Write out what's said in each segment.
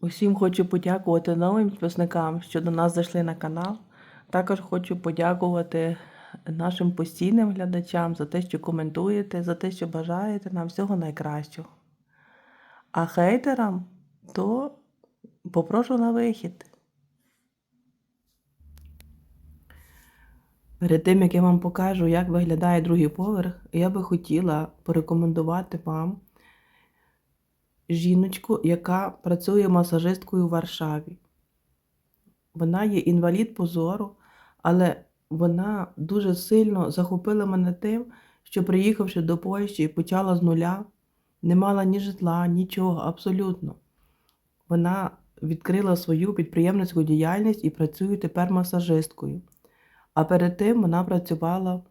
Усім хочу подякувати новим підписникам, що до нас зайшли на канал. Також хочу подякувати нашим постійним глядачам за те, що коментуєте, за те, що бажаєте нам всього найкращого. А хейтерам то попрошу на вихід. Перед тим, як я вам покажу, як виглядає другий поверх, я би хотіла порекомендувати вам жіночку, яка працює масажисткою у Варшаві. Вона є інвалід по зору, але вона дуже сильно захопила мене тим, що приїхавши до Польщі почала з нуля, не мала ні житла, нічого, абсолютно. Вона відкрила свою підприємницьку діяльність і працює тепер масажисткою. А перед тим вона працювала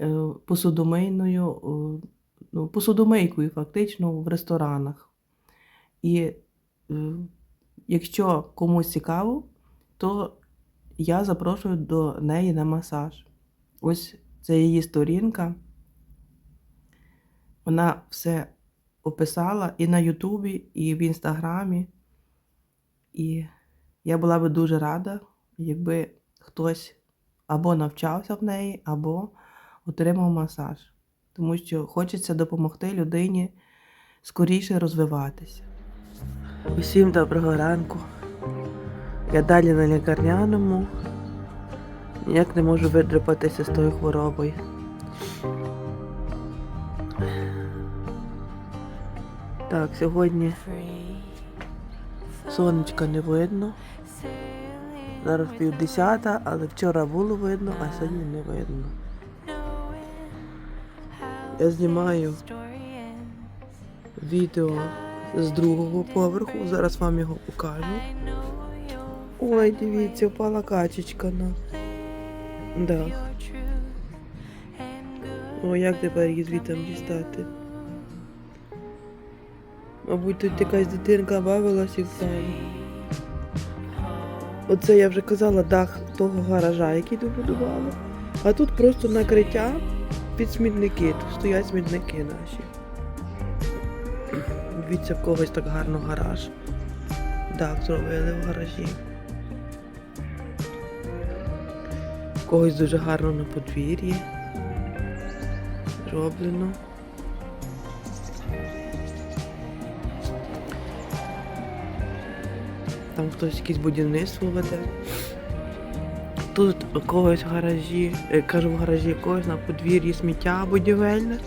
е, посудомийною, е, ну, посудомийкою фактично в ресторанах. І е, якщо комусь цікаво, то я запрошую до неї на масаж. Ось це її сторінка. Вона все описала і на Ютубі, і в Інстаграмі. І я була би дуже рада, якби хтось або навчався в неї, або отримав масаж. Тому що хочеться допомогти людині скоріше розвиватися. Усім доброго ранку. Я далі на лікарняному. Ніяк не можу видрипатися з тою хворобою. Так, сьогодні сонечка не видно. Зараз пів десята, але вчора було видно, а сьогодні не видно. Я знімаю відео з другого поверху. Зараз вам його покажу. Ой, дивіться, впала качечка на дах. О, як тепер її звідти дістати? Мабуть, тут якась дитинка бавилась і впала. Оце я вже казала дах того гаража, який добудували. А тут просто накриття під смітники. Тут стоять смітники наші. Дивіться, в когось так гарно гараж. Дах зробили в гаражі. В когось дуже гарно на подвір'ї. Зроблено. Там хтось якесь будівництво веде. Тут у когось в гаражі, е, кажу в гаражі якогось на подвір'ї сміття будівельне,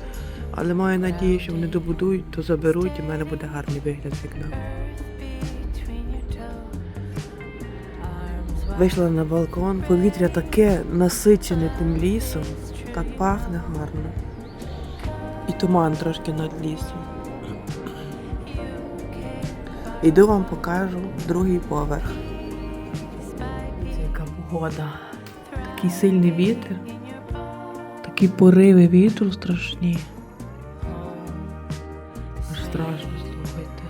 але маю надію, що вони добудують, то заберуть і в мене буде гарний вигляд вікна. Вийшла на балкон, повітря таке насичене тим лісом, так пахне гарно. І туман трошки над лісом. Іду вам покажу другий поверх. Яка погода. Такий сильний вітер. Такі пориви вітру страшні. Страшно слухайте.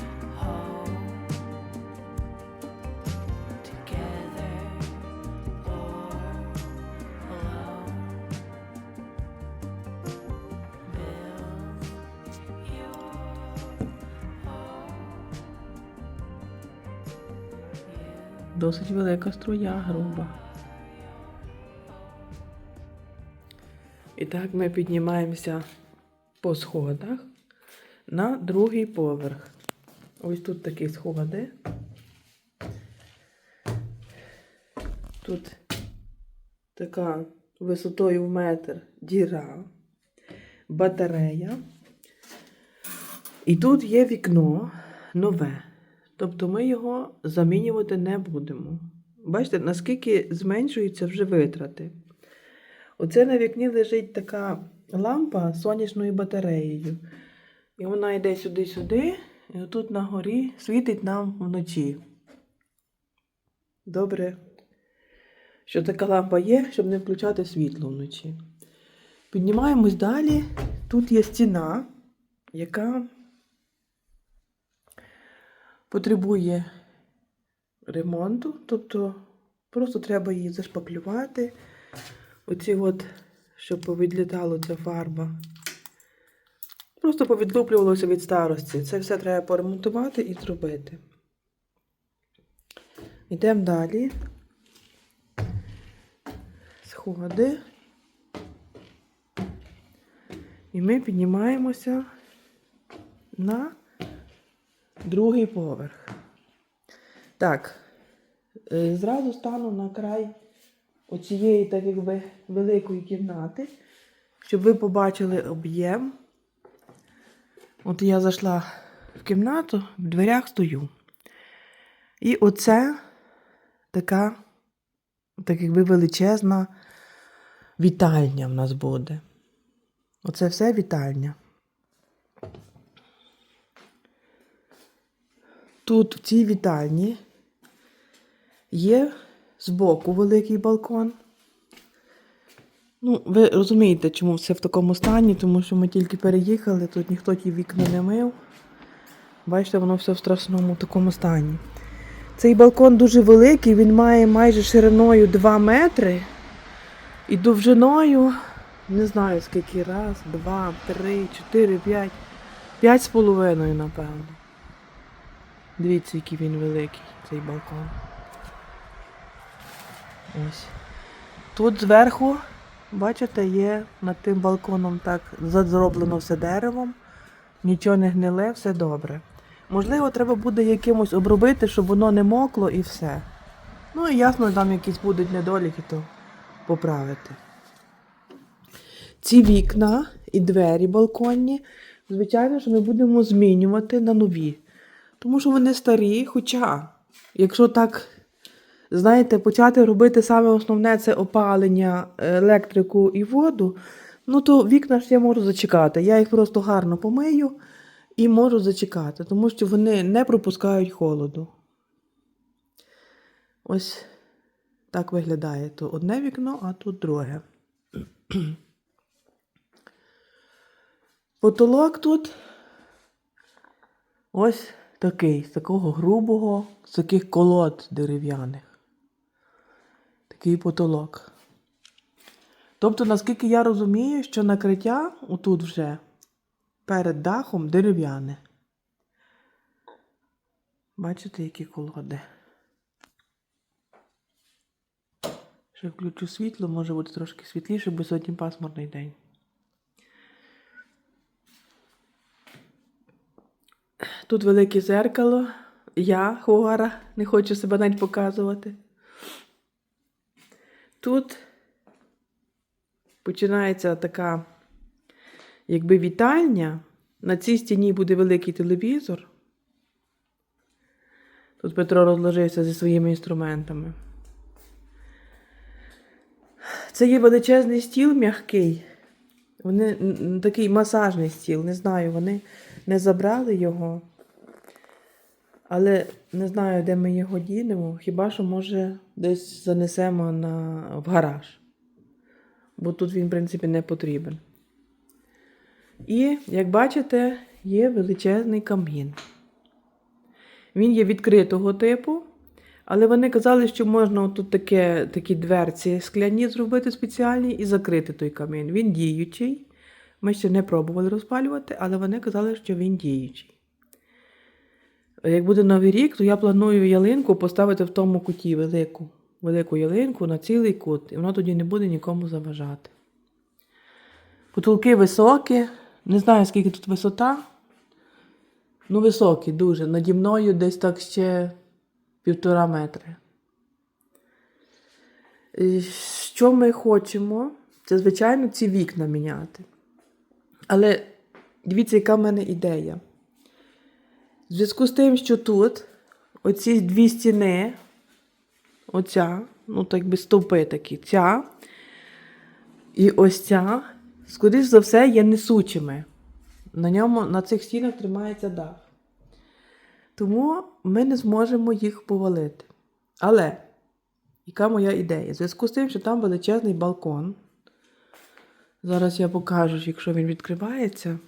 Досить велика струя груба. І так ми піднімаємося по сходах на другий поверх. Ось тут такі сходи. Тут така висотою в метр діра, батарея. І тут є вікно нове. Тобто ми його замінювати не будемо. Бачите, наскільки зменшуються вже витрати. Оце на вікні лежить така лампа з сонячною батареєю. І вона йде сюди-сюди, і отут на горі світить нам вночі. Добре, що така лампа є, щоб не включати світло вночі. Піднімаємось далі. Тут є стіна, яка потребує ремонту, тобто просто треба її зашпаклювати. Оці от, щоб повідлітало ця фарба. Просто повідлуплювалося від старості. Це все треба поремонтувати і зробити. Йдемо далі. Сходи. І ми піднімаємося на другий поверх. Так, е, зразу стану на край оцієї, так якби, великої кімнати, щоб ви побачили об'єм. От я зайшла в кімнату, в дверях стою. І оце така, так якби величезна вітальня в нас буде. Оце все вітальня. Тут в цій вітальні є збоку великий балкон. Ну, ви розумієте, чому все в такому стані, тому що ми тільки переїхали, тут ніхто ті вікна не мив. Бачите, воно все в страшному такому стані. Цей балкон дуже великий, він має майже шириною 2 метри і довжиною, не знаю скільки, раз, два, три, чотири, п'ять. П'ять з половиною, напевно. Дивіться, який він великий, цей балкон. Ось. Тут зверху, бачите, є над тим балконом так зроблено все деревом. Нічого не гниле, все добре. Можливо, треба буде якимось обробити, щоб воно не мокло і все. Ну і ясно, там якісь будуть недоліки, то поправити. Ці вікна і двері балконні, звичайно, що ми будемо змінювати на нові. Тому що вони старі, хоча, якщо так, знаєте, почати робити саме основне це опалення, електрику і воду, ну то вікна ж я можу зачекати. Я їх просто гарно помию і можу зачекати, тому що вони не пропускають холоду. Ось так виглядає то одне вікно, а тут друге. Потолок тут ось такий, з такого грубого, з таких колод дерев'яних. Такий потолок. Тобто, наскільки я розумію, що накриття отут вже перед дахом дерев'яне. Бачите, які колоди. Ще включу світло, може бути трошки світліше, бо сьогодні пасмурний день. Тут велике зеркало. Я хвора, не хочу себе навіть показувати. Тут починається така, якби вітальня. На цій стіні буде великий телевізор. Тут Петро розложився зі своїми інструментами. Це є величезний стіл м'який. Вони такий масажний стіл, не знаю, вони не забрали його. Але не знаю, де ми його дінемо. Хіба що, може, десь занесемо на... в гараж. Бо тут він, в принципі, не потрібен. І, як бачите, є величезний камін. Він є відкритого типу, але вони казали, що можна тут таке, такі дверці скляні зробити спеціальні і закрити той камін. Він діючий. Ми ще не пробували розпалювати, але вони казали, що він діючий. Як буде новий рік, то я планую ялинку поставити в тому куті велику, велику ялинку на цілий кут, і воно тоді не буде нікому заважати. Потолки високі, не знаю, скільки тут висота. Ну, високі дуже. Наді мною десь так ще півтора метри. Що ми хочемо? Це, звичайно, ці вікна міняти. Але дивіться, яка в мене ідея. В зв'язку з тим, що тут оці дві стіни, оця, ну так би стовпи такі, ця і ось ця, скоріш за все, є несучими. На ньому, на цих стінах тримається дах. Тому ми не зможемо їх повалити. Але, яка моя ідея? В зв'язку з тим, що там величезний балкон. Зараз я покажу, якщо він відкривається.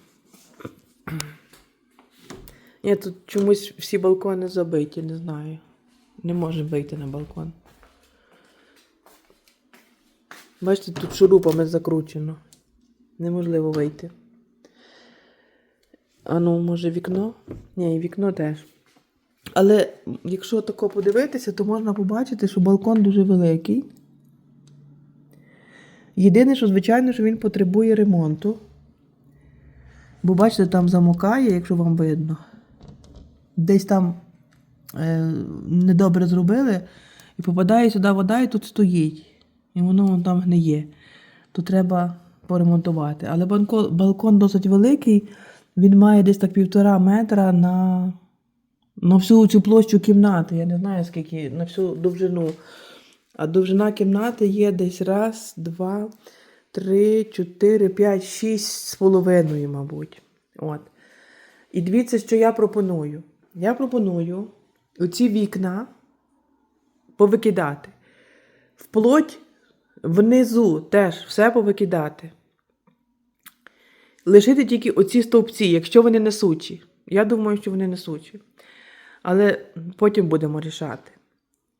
Ні, тут чомусь всі балкони забиті, не знаю. Не можемо вийти на балкон. Бачите, тут шурупами закручено. Неможливо вийти. А ну, може, вікно? Ні, і вікно теж. Але якщо тако подивитися, то можна побачити, що балкон дуже великий. Єдине, що, звичайно, що він потребує ремонту. Бо бачите, там замокає, якщо вам видно. Десь там е, недобре зробили, і попадає сюди вода, і тут стоїть. І воно вон там гниє. То треба поремонтувати. Але балкон, балкон досить великий, він має десь так півтора метра на, на всю цю площу кімнати. Я не знаю скільки, на всю довжину. А довжина кімнати є десь раз, два, три, чотири, п'ять, шість з половиною, мабуть. От. І дивіться, що я пропоную. Я пропоную оці вікна повикидати. Вплоть внизу теж все повикидати. Лишити тільки оці стовпці, якщо вони несучі. Я думаю, що вони несучі. Але потім будемо рішати.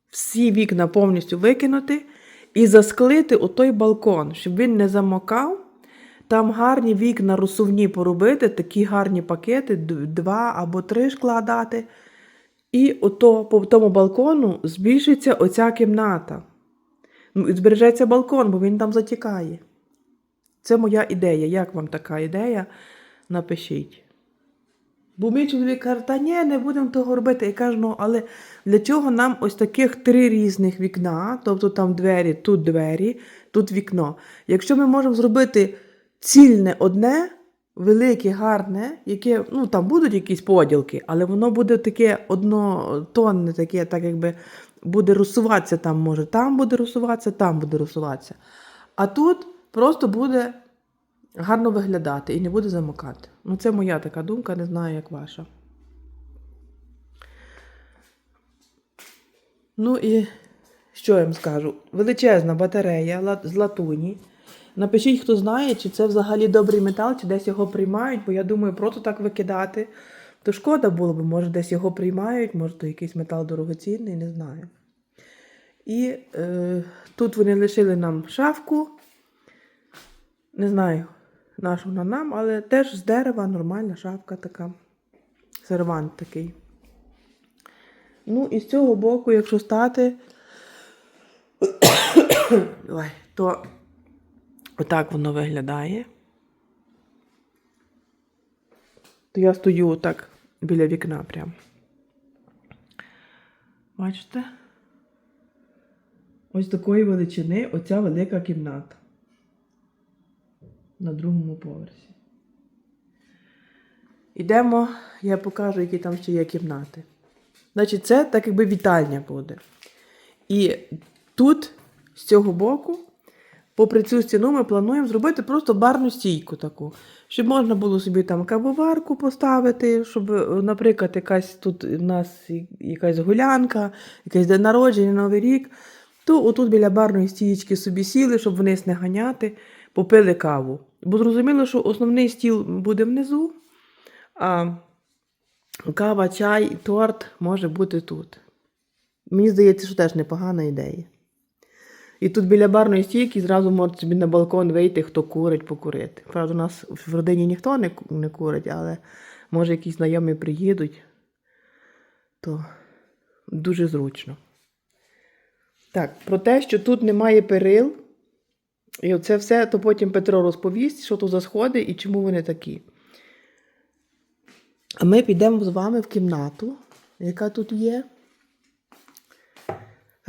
Всі вікна повністю викинути і засклити отой балкон, щоб він не замокав. Там гарні вікна розсувні поробити, такі гарні пакети, два або три складати. І ото по тому балкону збільшиться оця кімната. Ну, збережеться балкон, бо він там затікає. Це моя ідея. Як вам така ідея? Напишіть. Бо мій чоловік каже, та ні, не будемо того робити. Я кажу, ну, але для чого нам ось таких три різних вікна, тобто там двері, тут двері, тут вікно. Якщо ми можемо зробити цільне одне, велике, гарне, яке, ну там будуть якісь поділки, але воно буде таке однотонне, таке, так якби буде розсуватися там, може, там буде розсуватися, там буде розсуватися. А тут просто буде гарно виглядати і не буде замокати. Ну, це моя така думка, не знаю, як ваша. Ну і що я вам скажу? Величезна батарея з латуні. Напишіть, хто знає, чи це взагалі добрий метал, чи десь його приймають, бо я думаю, просто так викидати. То шкода було б, може, десь його приймають, може, то якийсь метал дорогоцінний, не знаю. І е, тут вони лишили нам шафку. Не знаю, на вона нам, але теж з дерева нормальна шафка така. Сервант такий. Ну, і з цього боку, якщо стати, то отак воно виглядає. То я стою отак біля вікна прям. Бачите? Ось такої величини оця велика кімната на другому поверсі. Ідемо, я покажу, які там ще є кімнати. Значить, це так якби вітальня буде. І тут, з цього боку, попри цю стіну, ми плануємо зробити просто барну стійку таку, щоб можна було собі там кавоварку поставити, щоб, е, наприклад, якась тут у нас якась гулянка, якийсь день народження, Новий рік, то отут біля барної стієчки собі сіли, щоб вниз не ганяти, попили каву. Бо зрозуміло, що основний стіл буде внизу, а кава, чай торт може бути тут. Мені здається, що теж непогана ідея. І тут біля барної стійки зразу можуть собі на балкон вийти, хто курить, покурити. Правда, у нас в родині ніхто не, не курить, але може якісь знайомі приїдуть, то дуже зручно. Так, про те, що тут немає перил, і оце все, то потім Петро розповість, що то за сходи і чому вони такі. А ми підемо з вами в кімнату, яка тут є.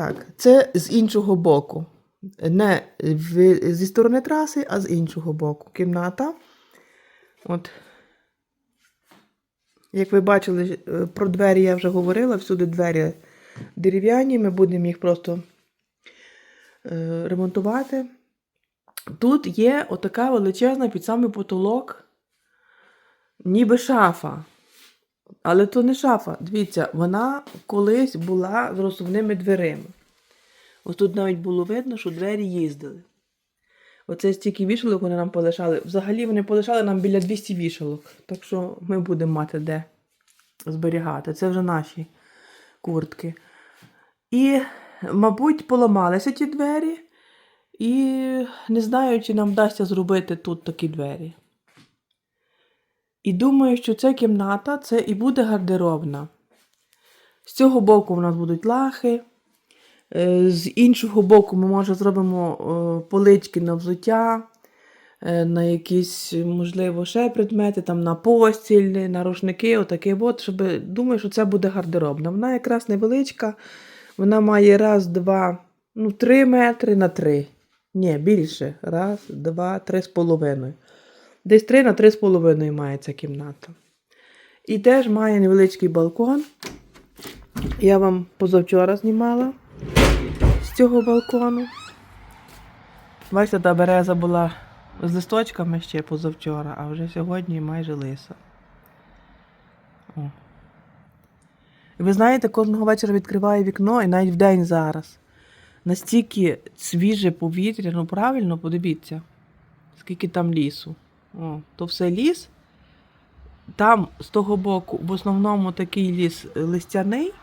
Так, це з іншого боку. Не зі сторони траси, а з іншого боку. Кімната. От. Як ви бачили, е, про двері я вже говорила, всюди двері дерев'яні, ми будемо їх просто е, ремонтувати. Тут є отака величезна під самий потолок, ніби шафа. Але то не шафа. Дивіться, вона колись була з розсувними дверима. Ось тут навіть було видно, що двері їздили. Оце стільки вішалок вони нам полишали. Взагалі вони полишали нам біля 200 вішалок. Так що ми будемо мати де зберігати. Це вже наші куртки. І, мабуть, поламалися ті двері. І не знаю, чи нам вдасться зробити тут такі двері. І думаю, що ця кімната це і буде гардеробна. З цього боку у нас будуть лахи. Е, З іншого боку, ми може зробимо е, полички на взуття, е, на якісь, можливо, ще предмети, там на постіль, на рушники, отаке от, щоб думаю, що це буде гардеробна. Вона якраз невеличка, вона має раз, два, ну, три метри на три. Ні, більше. Раз, два, три з половиною. Десь три на три з половиною має ця кімната. І теж має невеличкий балкон. Я вам позавчора знімала з цього балкону. Бачите, та береза була з листочками ще позавчора, а вже сьогодні майже лиса. О. І ви знаєте, кожного вечора відкриваю вікно і навіть вдень зараз. Настільки свіже повітря, ну правильно, подивіться, скільки там лісу. О, то все ліс. Там з того боку, в основному такий ліс е, листяний,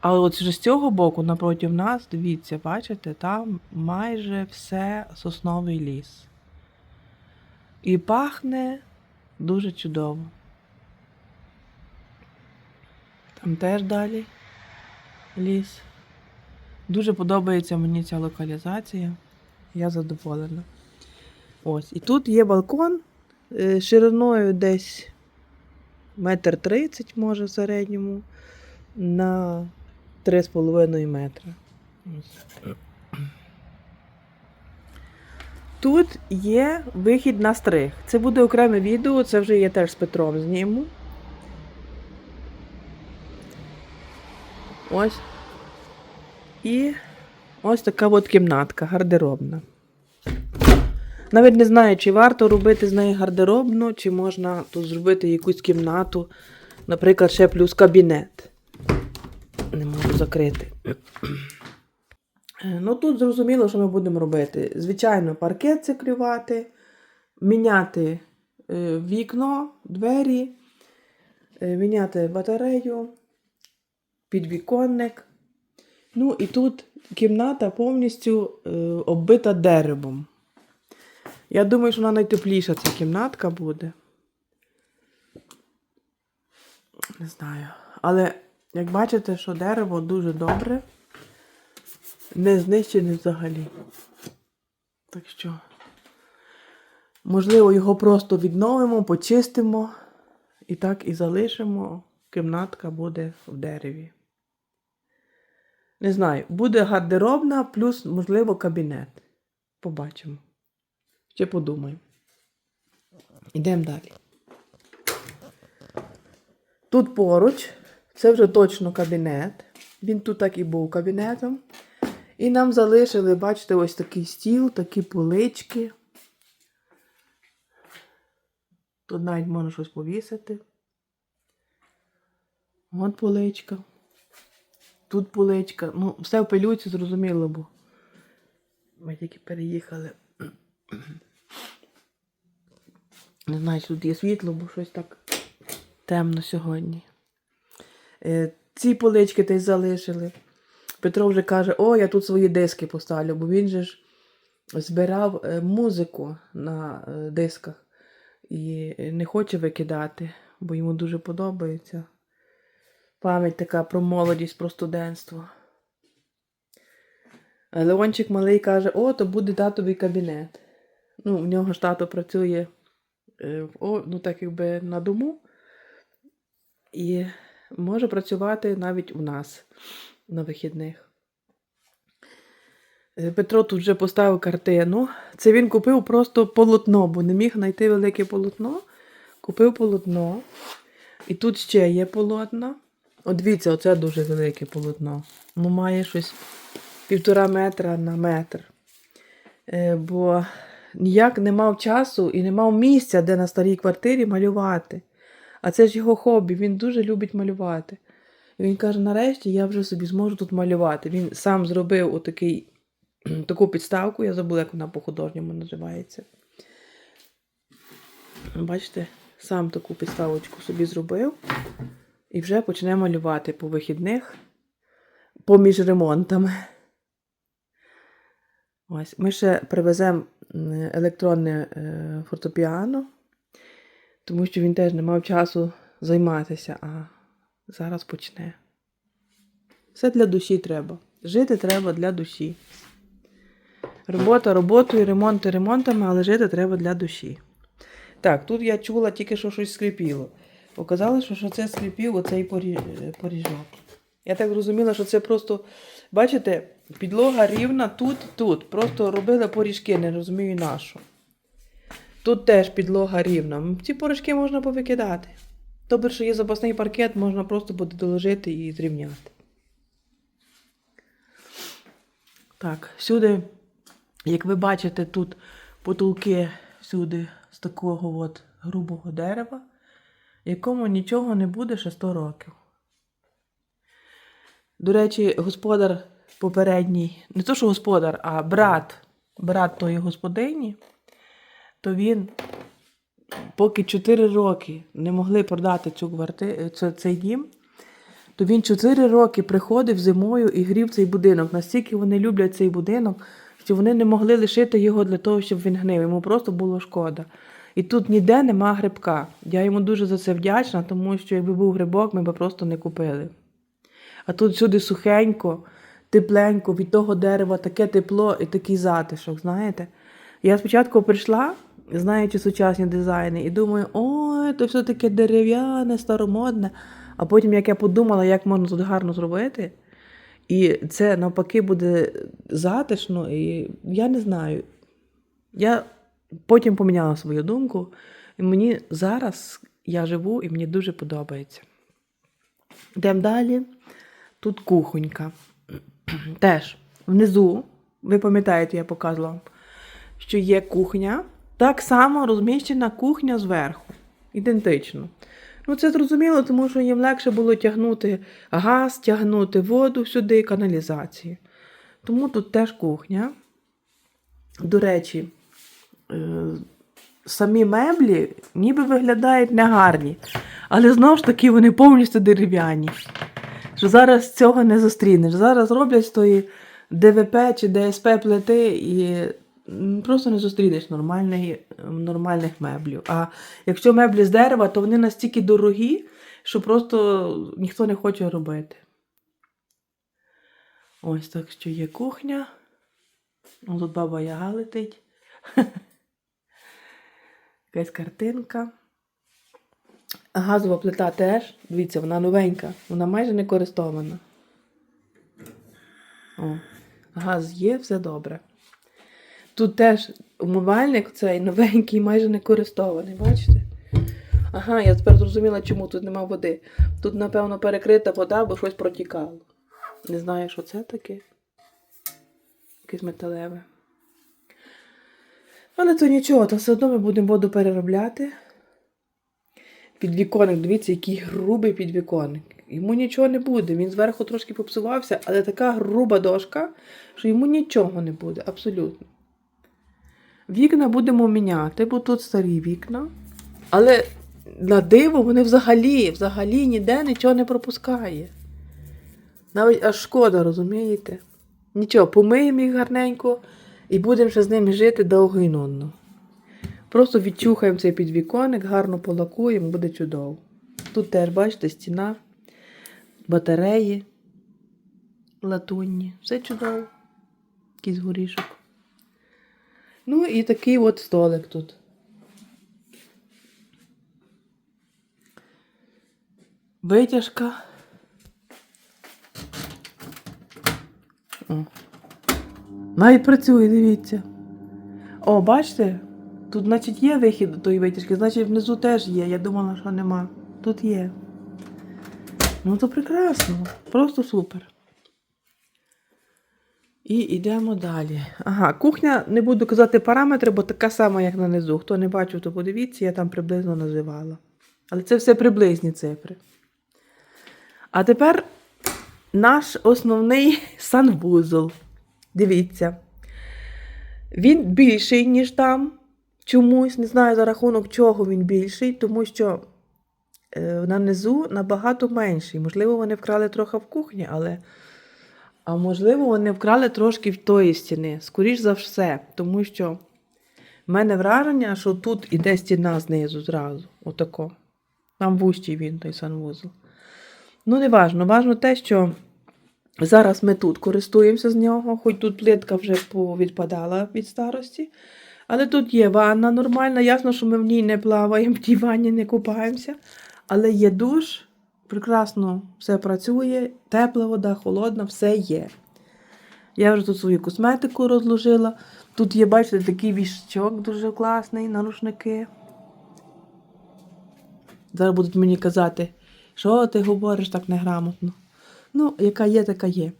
а от з цього боку, напроти нас, дивіться, бачите, там майже все сосновий ліс. І пахне дуже чудово. Там теж далі ліс. Дуже подобається мені ця локалізація. Я задоволена. Ось. І тут є балкон е, шириною десь метр тридцять, може, в середньому, на 3,5 метра. Тут є вихід на стриг. Це буде окреме відео, це вже я теж з Петром зніму. Ось. І ось така от кімнатка гардеробна. Навіть не знаю, чи варто робити з неї гардеробну, чи можна тут зробити якусь кімнату, наприклад, ще плюс кабінет. Не можу закрити. Е, Ну, тут зрозуміло, що ми будемо робити. Звичайно, паркет циклювати, міняти е, вікно, двері, е, міняти батарею, підвіконник. Ну і тут кімната повністю оббита деревом. Я думаю, що вона найтепліша ця кімнатка буде. Не знаю. Але як бачите, що дерево дуже добре, не знищене взагалі. Так що, можливо, його просто відновимо, почистимо і так і залишимо. Кімнатка буде в дереві. Не знаю, буде гардеробна, плюс, можливо, кабінет. Побачимо. Ще подумаю. Йдемо далі. Тут поруч, це вже точно кабінет. Він тут так і був кабінетом. І нам залишили, бачите, ось такий стіл, такі полички. Тут навіть можна щось повісити. От поличка. Тут поличка. Ну, все в пилюці, зрозуміло, бо ми тільки переїхали. Не знаю, чи тут є світло, бо щось так темно сьогодні. Е, ці полички десь залишили. Петро вже каже, о, я тут свої диски поставлю, бо він же ж збирав е, музику на е, дисках і не хоче викидати, бо йому дуже подобається. Пам'ять така про молодість, про студентство. Леончик малий каже, о, то буде татовий кабінет. Ну, в нього ж тато працює е, ну, так якби на дому. І може працювати навіть у нас на вихідних. Е, Петро тут вже поставив картину. Це він купив просто полотно, бо не міг знайти велике полотно. Купив полотно. І тут ще є полотна. От дивіться, оце дуже велике полотно. Ну, має щось півтора метра на метр. Е, бо ніяк не мав часу і не мав місця, де на старій квартирі малювати. А це ж його хобі, він дуже любить малювати. І він каже: нарешті я вже собі зможу тут малювати. Він сам зробив отакий, таку підставку, я забула, як вона по-художньому називається. Бачите, сам таку підставочку собі зробив. І вже почне малювати по вихідних поміж ремонтами. Ось, ми ще привеземо електронне е, фортепіано, тому що він теж не мав часу займатися, а зараз почне. Все для душі треба. Жити треба для душі. Робота роботою, ремонти ремонтами, але жити треба для душі. Так, тут я чула тільки, що щось скрипіло. Показалось, що, що це скрипів оцей е, поріжок. Я так зрозуміла, що це просто, бачите, підлога рівна тут і тут. Просто робили поріжки, не розумію на що. Тут теж підлога рівна. Ці поріжки можна повикидати. Добре, що є запасний паркет, можна просто буде доложити і зрівняти. Так, сюди, як ви бачите, тут потолки всюди з такого от грубого дерева, якому нічого не буде ще 100 років. До речі, господар попередній, не то, що господар, а брат, брат тої господині, то він поки 4 роки не могли продати цю кварти... цей дім, то він 4 роки приходив зимою і грів цей будинок. Настільки вони люблять цей будинок, що вони не могли лишити його для того, щоб він гнив. Йому просто було шкода. І тут ніде нема грибка. Я йому дуже за це вдячна, тому що якби був грибок, ми б просто не купили. А тут сюди сухенько, тепленько, від того дерева таке тепло і такий затишок, знаєте. Я спочатку прийшла, знаючи сучасні дизайни, і думаю, ой, то все таке дерев'яне, старомодне. А потім, як я подумала, як можна тут гарно зробити, і це навпаки буде затишно, і я не знаю. Я потім поміняла свою думку, і мені зараз я живу і мені дуже подобається. Йдемо далі. Тут кухонька. Теж внизу, ви пам'ятаєте, я показувала, що є кухня. Так само розміщена кухня зверху. Ідентично. Ну, це зрозуміло, тому що їм легше було тягнути газ, тягнути воду сюди, каналізацію. Тому тут теж кухня. До речі, е, самі меблі ніби виглядають негарні, але знову ж таки вони повністю дерев'яні. Що зараз цього не зустрінеш. Зараз роблять тої ДВП чи ДСП плити і просто не зустрінеш нормальних, нормальних меблів. А якщо меблі з дерева, то вони настільки дорогі, що просто ніхто не хоче робити. Ось так що є кухня. Тут баба Яга летить. Якась картинка. Газова плита теж. Дивіться, вона новенька, вона майже не користована. О, газ є, все добре. Тут теж умивальник цей новенький, майже не користований, бачите? Ага, я тепер зрозуміла, чому тут нема води. Тут, напевно, перекрита вода, бо щось протікало. Не знаю, що це таке. Якесь металеве. Але то нічого, то все одно ми будемо воду переробляти. Підвіконник, дивіться, який грубий підвіконник. Йому нічого не буде. Він зверху трошки попсувався, але така груба дошка, що йому нічого не буде, абсолютно. Вікна будемо міняти, бо тут старі вікна. Але на диво вони взагалі, взагалі ніде нічого не пропускає. Навіть аж шкода, розумієте? Нічого, помиємо їх гарненько і будемо ще з ними жити довго і нудно. Просто відчухаємо цей підвіконник, гарно полакуємо, буде чудово. Тут теж, бачите, стіна, батареї латунні. Все чудово. Якийсь горішок. Ну і такий от столик тут. Витяжка. О. Навіть працює, дивіться. О, бачите? Тут, значить, є вихід до тої витяжки, значить, внизу теж є. Я думала, що нема. Тут є. Ну, то прекрасно. Просто супер. І йдемо далі. Ага, кухня, не буду казати параметри, бо така сама, як на низу. Хто не бачив, то подивіться, я там приблизно називала. Але це все приблизні цифри. А тепер наш основний санвузол. Дивіться. Він більший, ніж там. Чомусь, не знаю за рахунок чого він більший, тому що е, на низу набагато менший. Можливо, вони вкрали трохи в кухні, але. А можливо, вони вкрали трошки в тої стіни. Скоріш за все, тому що в мене враження, що тут іде стіна знизу зразу. Отако. Там вущий він, той санвузол. Ну, не важно. Важно те, що Зараз ми тут користуємося з нього, хоч тут плитка вже відпадала від старості. Але тут є ванна нормальна. Ясно, що ми в ній не плаваємо, в тій ванні не купаємося. Але є душ, прекрасно все працює, тепла вода, холодна, все є. Я вже тут свою косметику розложила. Тут є, бачите, такий віщок дуже класний на рушники. Зараз будуть мені казати, що ти говориш так неграмотно. Ну, яка є, така є.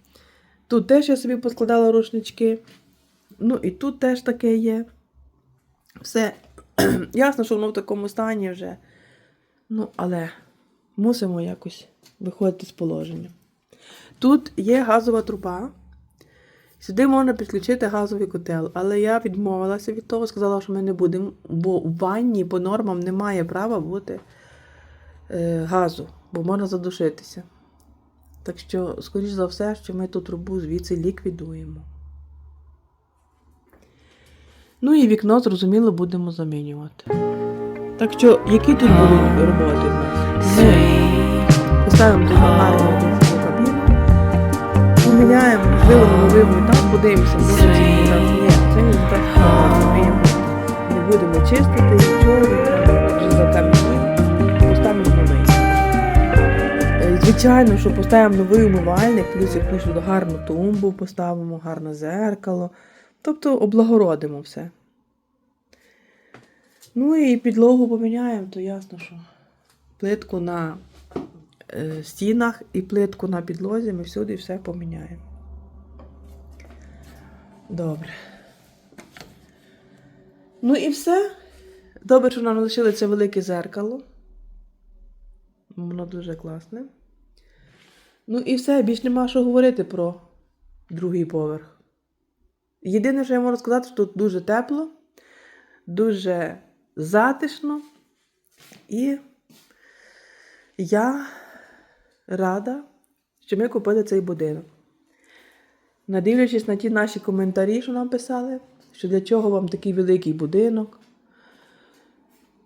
Тут теж я собі поскладала рушнички. Ну і тут теж таке є. Все ясно, що воно в такому стані вже. Ну, але мусимо якось виходити з положення. Тут є газова труба. Сюди можна підключити газовий котел, але я відмовилася від того, сказала, що ми не будемо, бо в ванні по нормам немає права бути е, газу, бо можна задушитися. Так що, скоріш за все, що ми ту трубу звідси ліквідуємо. Ну і вікно, зрозуміло, будемо замінювати. Так що, які тут будуть роботи в нас? Поставимо тут гарну одинську кабіну, поміняємо, можливо, новий етап, подивимося, може це не так. Ні, це не так заб'ємо. Не будемо чистити нічого, вже закам'янів, поставимо новий. Е, Звичайно, що поставимо новий умивальник, плюс якусь гарну тумбу поставимо, гарне зеркало. Тобто облагородимо все. Ну і підлогу поміняємо, то ясно, що плитку на е, стінах і плитку на підлозі ми всюди все поміняємо. Добре. Ну і все. Добре, що нам лишили це велике зеркало. Воно дуже класне. Ну і все, більш нема що говорити про другий поверх. Єдине, що я можу сказати, що тут дуже тепло, дуже затишно. І я рада, що ми купили цей будинок. Надивлячись на ті наші коментарі, що нам писали, що для чого вам такий великий будинок,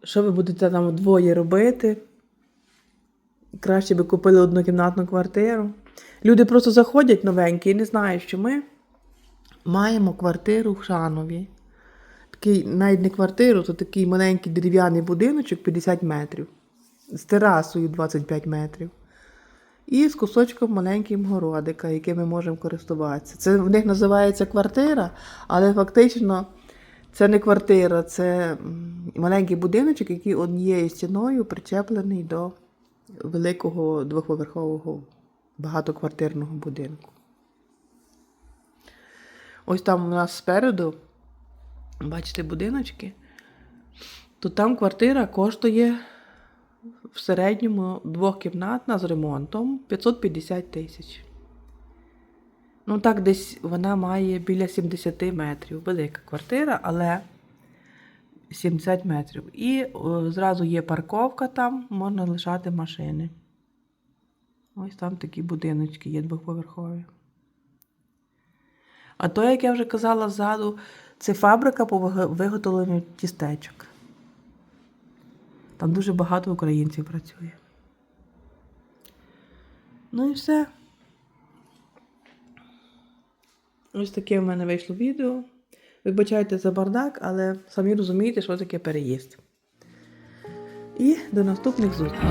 що ви будете там двоє робити. Краще би купили однокімнатну квартиру. Люди просто заходять новенькі і не знають, що ми маємо квартиру в Шанові. Такий, навіть не квартиру, то такий маленький дерев'яний будиночок 50 метрів, з терасою 25 метрів. І з кусочком маленьким городика, яким ми можемо користуватися. Це в них називається квартира, але фактично це не квартира, це маленький будиночок, який однією стіною причеплений до великого двохповерхового багатоквартирного будинку. Ось там у нас спереду, бачите, будиночки, то там квартира коштує в середньому двохкімнатна з ремонтом 550 тисяч. Ну, так, десь вона має біля 70 метрів. Велика квартира, але 70 метрів. І о, зразу є парковка там, можна лишати машини. Ось там такі будиночки є двохповерхові. А то, як я вже казала ззаду, це фабрика по виготовленню тістечок. Там дуже багато українців працює. Ну і все. Ось таке в мене вийшло відео. Вибачайте за бардак, але самі розумієте, що таке переїзд. І до наступних зустрічей.